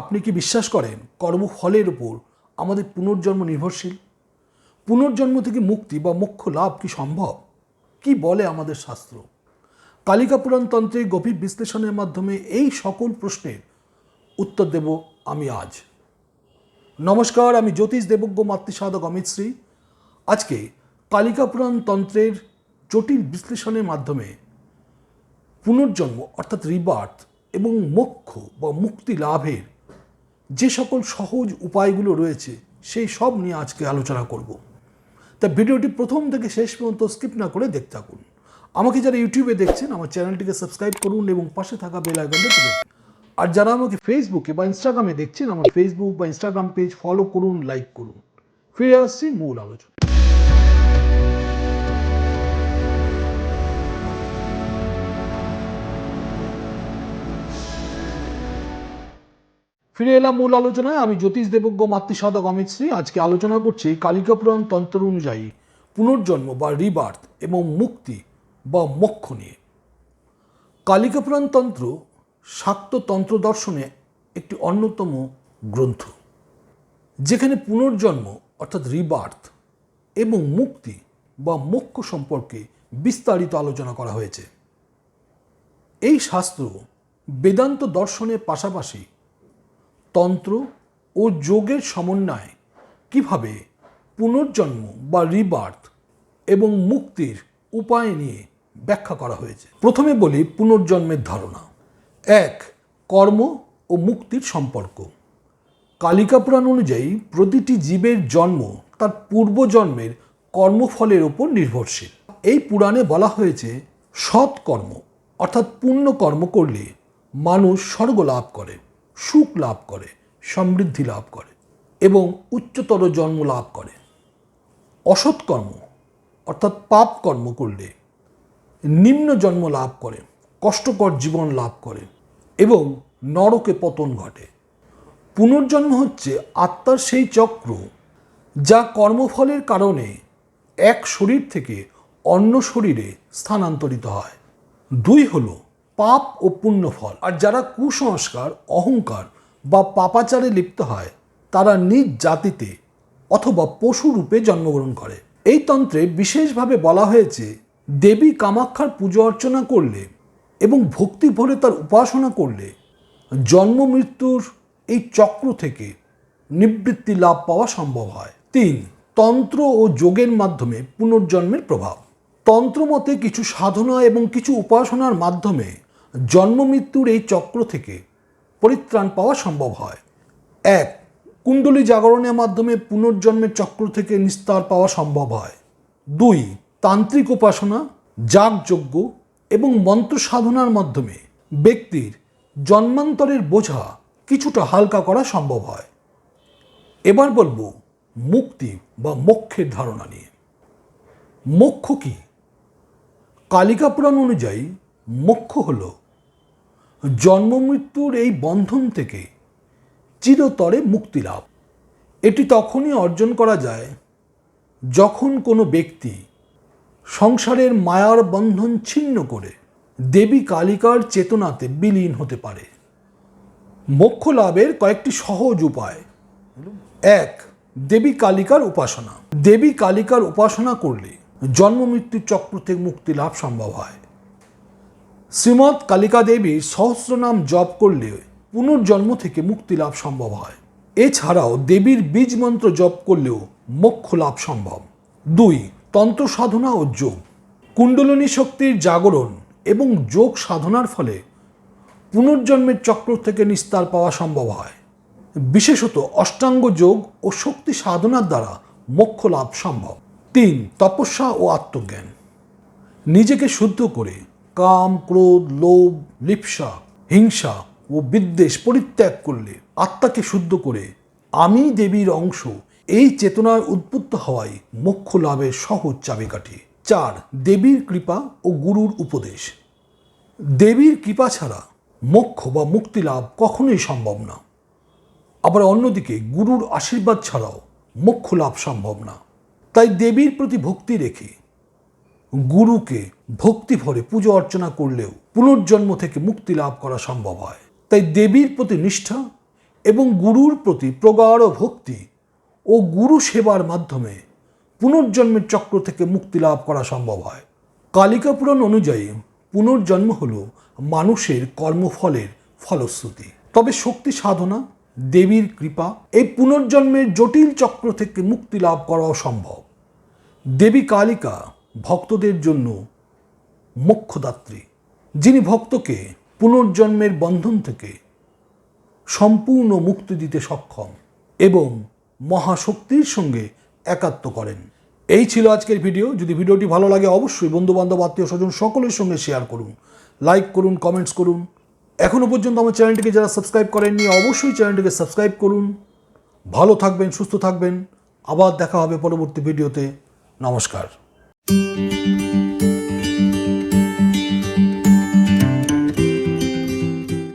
আপনি কি বিশ্বাস করেন কর্মফলের উপর আমাদের পুনর্জন্ম নির্ভরশীল? পুনর্জন্ম থেকে মুক্তি বা মোক্ষ লাভ কি সম্ভব? কি বলে আমাদের শাস্ত্র? কালিকা পুরাণ তন্ত্রের গভীর বিশ্লেষণের মাধ্যমে এই সকল প্রশ্নের উত্তর দেব আমি আজ। নমস্কার, আমি জ্যোতিষ দেবজ্ঞ মাতৃসাধক অমিত শ্রী। আজকে কালিকা পুরাণ তন্ত্রের জটিল বিশ্লেষণের মাধ্যমে পুনর্জন্ম অর্থাৎ রিবার্থ এবং মোক্ষ বা মুক্তি লাভের যে সকল সহজ উপায়গুলো রয়েছে, সেই সব নিয়ে আজকে আলোচনা করব। তা ভিডিওটি প্রথম থেকে শেষ পর্যন্ত স্কিপ না করে দেখতে থাকুন। আমাকে যারা ইউটিউবে দেখছেন, আমার চ্যানেলটিকে সাবস্ক্রাইব করুন এবং পাশে থাকা বেল আইকনটা টিপে আর যারা আমাকে ফেসবুকে বা ইনস্টাগ্রামে দেখছেন, আমার ফেসবুক বা ইনস্টাগ্রাম পেজ ফলো করুন, লাইক করুন। ফিরে আসছি মূল আলোচনা ফিরে এলাম মূল আলোচনায়। আমি জ্যোতিষ দেবজ্ঞ মাতৃসাধক অমিত শ্রী। আজকে আলোচনা করছি কালিকা পুরাণ তন্ত্র অনুযায়ী পুনর্জন্ম বা রিবার্থ এবং মুক্তি বা মোক্ষ নিয়ে। কালিকা পুরাণ তন্ত্র শাক্ত তন্ত্র দর্শনে একটি অন্যতম গ্রন্থ, যেখানে পুনর্জন্ম অর্থাৎ রিবার্থ এবং মুক্তি বা মোক্ষ সম্পর্কে বিস্তারিত আলোচনা করা হয়েছে। এই শাস্ত্র বেদান্ত দর্শনের পাশাপাশি তন্ত্র ও যোগের সমন্বয়ে কীভাবে পুনর্জন্ম বা রিবার্থ এবং মুক্তির উপায় নিয়ে ব্যাখ্যা করা হয়েছে। প্রথমে বলি পুনর্জন্মের ধারণা। এক, কর্ম ও মুক্তির সম্পর্ক। কালিকা পুরাণ অনুযায়ী প্রতিটি জীবের জন্ম তার পূর্বজন্মের কর্মফলের ওপর নির্ভরশীল। এই পুরাণে বলা হয়েছে সৎ কর্ম অর্থাৎ পুণ্য কর্ম করলে মানুষ স্বর্গ লাভ করে। সুখ লাভ করে, সমৃদ্ধি লাভ করে এবং উচ্চতর জন্ম লাভ করে। অসৎকর্ম, অর্থাৎ পাপ কর্ম করলে নিম্ন জন্ম লাভ করে, কষ্টকর জীবন লাভ করে এবং নরকে পতন ঘটে। পুনর্জন্ম হচ্ছে আত্মার সেই চক্র যা কর্মফলের কারণে এক শরীর থেকে অন্য শরীরে স্থানান্তরিত হয়। দুই হলো পাপ ও পুণ্য ফল। আর যারা কুসংস্কার, অহংকার বা পাপাচারে লিপ্ত হয়, তারা নিজ জাতিতে অথবা পশু রূপে জন্মগ্রহণ করে। এই তন্ত্রে বিশেষভাবে বলা হয়েছে, দেবী কামাক্ষার পুজো অর্চনা করলে এবং ভক্তি ভরে তার উপাসনা করলে জন্ম মৃত্যুর এই চক্র থেকে নিবৃত্তি লাভ পাওয়া সম্ভব হয়। তিন, তন্ত্র ও যোগের মাধ্যমে পুনর্জন্মের প্রভাব। তন্ত্রমতে কিছু সাধনা এবং কিছু উপাসনার মাধ্যমে জন্ম মৃত্যুর এই চক্র থেকে পরিত্রাণ পাওয়া সম্ভব হয়। এক, কুণ্ডলী জাগরণের মাধ্যমে পুনর্জন্মের চক্র থেকে নিস্তার পাওয়া সম্ভব হয়। দুই, তান্ত্রিক উপাসনা, যাগযজ্ঞ এবং মন্ত্র সাধনার মাধ্যমে ব্যক্তির জন্মান্তরের বোঝা কিছুটা হালকা করা সম্ভব হয়। এবার বলব মুক্তি বা মোক্ষের ধারণা নিয়ে। মোক্ষ কি? কালিকা পুরাণ অনুযায়ী মোক্ষ হল জন্ম মৃত্যুর এই বন্ধন থেকে চিরতরে মুক্তি লাভ। এটি তখনই অর্জন করা যায় যখন কোনো ব্যক্তি সংসারের মায়ার বন্ধন ছিন্ন করে দেবী কালিকার চেতনাতে বিলীন হতে পারে। মোক্ষ লাভের কয়েকটি সহজ উপায়। এক, দেবী কালিকার উপাসনা। দেবী কালিকার উপাসনা করলে জন্ম মৃত্যুর চক্র থেকে মুক্তি লাভ সম্ভব হয়। শ্রীমৎ কালিকা দেবীর সহস্রনাম জপ করলে পুনর্জন্ম থেকে মুক্তি লাভ সম্ভব হয়। এছাড়াও দেবীর বীজ মন্ত্র জপ করলেও মোক্ষ লাভ সম্ভব। দুই, তন্ত্র সাধনা ও যোগ। কুণ্ডলিনী শক্তির জাগরণ এবং যোগ সাধনার ফলে পুনর্জন্মের চক্র থেকে নিস্তার পাওয়া সম্ভব হয়। বিশেষত অষ্টাঙ্গ যোগ ও শক্তি সাধনার দ্বারা মোক্ষ লাভ সম্ভব। তিন, তপস্যা ও আত্মজ্ঞান। নিজেকে শুদ্ধ করে কাম, ক্রোধ, লোভ, লিপ্সা, হিংসা ও বিদ্বেষ পরিত্যাগ করলে আত্মাকে শুদ্ধ করে। আমি দেবীর অংশ। এই চেতনায় উদ্বুদ্ধ হওয়াই মোক্ষ লাভের সহজ চাবিকাঠি। চার, দেবীর কৃপা ও গুরুর উপদেশ। দেবীর কৃপা ছাড়া মোক্ষ বা মুক্তি লাভ কখনোই সম্ভব না। আবার অন্যদিকে, গুরুর আশীর্বাদ ছাড়াও মোক্ষ লাভ সম্ভব না। তাই দেবীর প্রতি ভক্তি রেখে গুরুকে ভক্তি ভরে পুজো অর্চনা করলেও পুনর্জন্ম থেকে মুক্তি লাভ করা সম্ভব হয়। তাই দেবীর প্রতি নিষ্ঠা এবং গুরুর প্রতি প্রগাঢ় ভক্তি ও গুরু সেবার মাধ্যমে পুনর্জন্মের চক্র থেকে মুক্তি লাভ করা সম্ভব হয়। কালিকা পুরাণ অনুযায়ী পুনর্জন্ম হল মানুষের কর্মফলের ফলশ্রুতি। তবে শক্তি সাধনা, দেবীর কৃপা এই পুনর্জন্মের জটিল চক্র থেকে মুক্তি লাভ করাও সম্ভব। দেবী কালিকা ভক্তদের জন্য মোক্ষদাত্রী, যিনি ভক্তকে পুনর্জন্মের বন্ধন থেকে সম্পূর্ণ মুক্তি দিতে সক্ষম এবং মহাশক্তির সঙ্গে একাত্ম করেন। এই ছিল আজকের ভিডিও। যদি ভিডিওটি ভালো লাগে, অবশ্যই বন্ধু বান্ধব আত্মীয় স্বজন সকলের সঙ্গে শেয়ার করুন। লাইক করুন কমেন্টস করুন। এখনও পর্যন্ত আমার চ্যানেলটিকে যারা সাবস্ক্রাইব করেননি, অবশ্যই চ্যানেলটিকে সাবস্ক্রাইব করুন। ভালো থাকবেন, সুস্থ থাকবেন। আবার দেখা হবে পরবর্তী ভিডিওতে। নমস্কার।